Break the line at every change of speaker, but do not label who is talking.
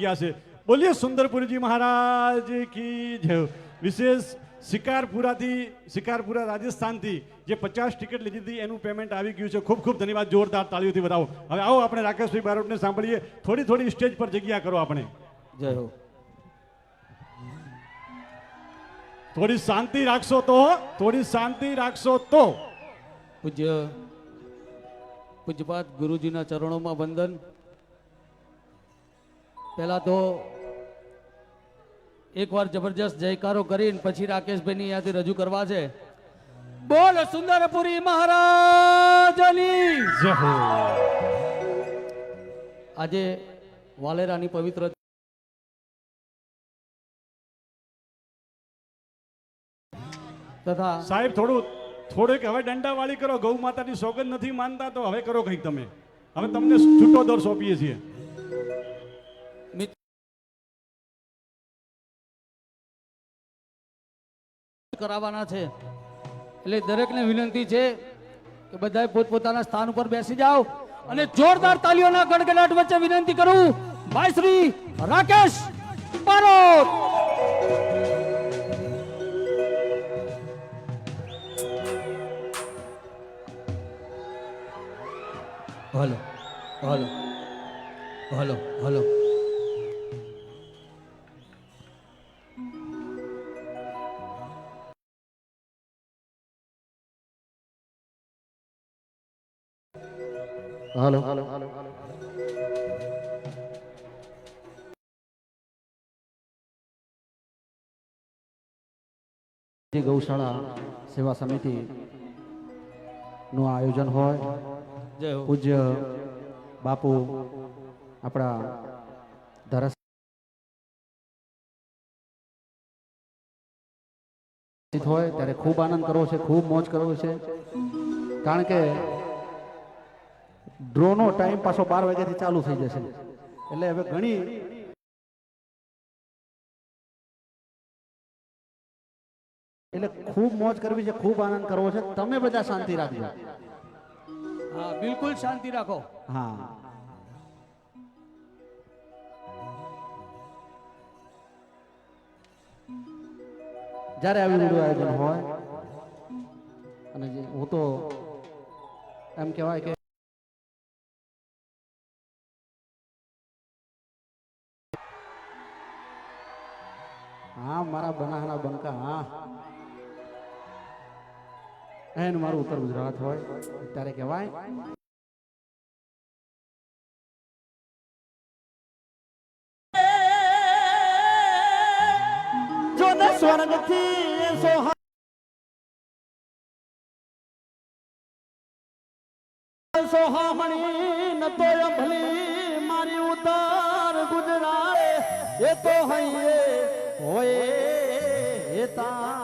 ગયા છે. બોલીએ સુંદરપુરજી મહારાજ કી જય. વિશેષ શિકારપુરાથી શિકારપુરા રાજસ્થાનથી જે પચાસ ટિકિટ લીધી હતી એનું પેમેન્ટ આવી ગયું છે. ખૂબ ખૂબ ધન્યવાદ. જોરદાર તાળીઓથી બતાવો હવે આવો આપણે રાકેશભાઈ બારોટને સાંભળીએ. થોડી થોડી સ્ટેજ પર જગ્યા કરો આપણે.
જય હો.
થોડી શાંતિ રાખશો તો થોડી શાંતિ રાખશો તો.
પૂજ્ય પૂજ્યપાદ ગુરુજીના ચરણોમાં વંદન. પહેલા તો એકવાર જબરજસ્ત જયકારો કરીને પછી રાકેશભાઈની યાદી રજૂ કરવા છે. બોલ સુંદરપુરી મહારાજની. આજે વાલેરાની પવિત્ર તથા
સાહેબ થોડું થોડુંક હવે દંડા વાળી કરો. ગૌ માતાની સોગંદ નથી માનતા તો હવે કરો કંઈક તમે. હવે તમને છૂટો દર સોંપીએ છીએ.
કરાવવાના છે. એટલે દરેકને વિનંતી છે કે બધા પોતપોતાના સ્થાન ઉપર બેસી જાઓ અને જોરદાર તાલીઓના ગડગડાટ વચ્ચે વિનંતી કરું. ભાઈ Shri Rakesh Barot hello hello hello hello. Hello.
જે ગૌશાળા સેવા સમિતિ નું આયોજન હોય પૂજ્ય બાપુ આપણા ધારાસભ્ય હોય ત્યારે ખૂબ આનંદ કરવો છે ખૂબ મોજ કરવો છે. કારણ કે ડ્રોનો ટાઈમ પાછો બાર વાગ્યાથી ચાલુ થઈ જશે. એટલે હવે ઘણી એટલે ખૂબ મોજ કરવી છે ખૂબ આનંદ કરવો છે. તમે બધા શાંતિ રાખજો.
હા બિલકુલ શાંતિ રાખો.
હા. જ્યારે આવી રૂડું આયોજન હોય અને હું તો એમ કહેવાય કે હા, મારા બનાના બંકા હા. એન મારું ઉત્તર ગુજરાત હોય, ત્યારે કહેવાય. સ્વર્ગથી સોહા સોહામણી ન તો ભલી મારી ઉતાર ગુજરાત. એ તો હૈયે હોય તા